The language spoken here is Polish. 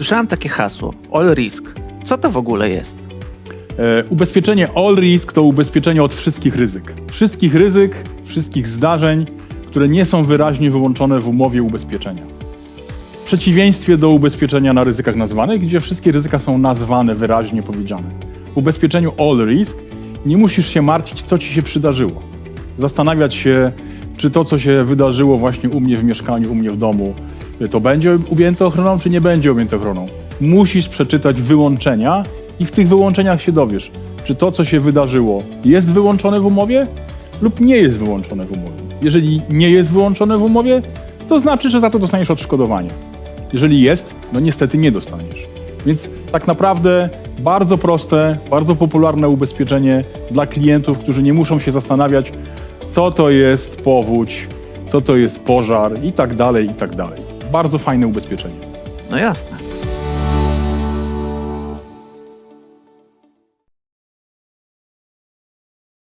Słyszałem takie hasło All Risk. Co to w ogóle jest? E, ubezpieczenie All Risk to ubezpieczenie od wszystkich ryzyk. Wszystkich ryzyk, wszystkich zdarzeń, które nie są wyraźnie wyłączone w umowie ubezpieczenia. W przeciwieństwie do ubezpieczenia na ryzykach nazwanych, gdzie wszystkie ryzyka są nazwane, wyraźnie powiedziane. W ubezpieczeniu All Risk nie musisz się martwić, co ci się przydarzyło. Zastanawiać się, czy to, co się wydarzyło właśnie u mnie w mieszkaniu, u mnie w domu, to będzie objęte ochroną, czy nie będzie objęte ochroną. Musisz przeczytać wyłączenia i w tych wyłączeniach się dowiesz, czy to, co się wydarzyło, jest wyłączone w umowie lub nie jest wyłączone w umowie. Jeżeli nie jest wyłączone w umowie, to znaczy, że za to dostaniesz odszkodowanie. Jeżeli jest, no niestety nie dostaniesz. Więc tak naprawdę bardzo proste, bardzo popularne ubezpieczenie dla klientów, którzy nie muszą się zastanawiać, co to jest powódź, co to jest pożar i tak dalej, i tak dalej. Bardzo fajne ubezpieczenie. No jasne.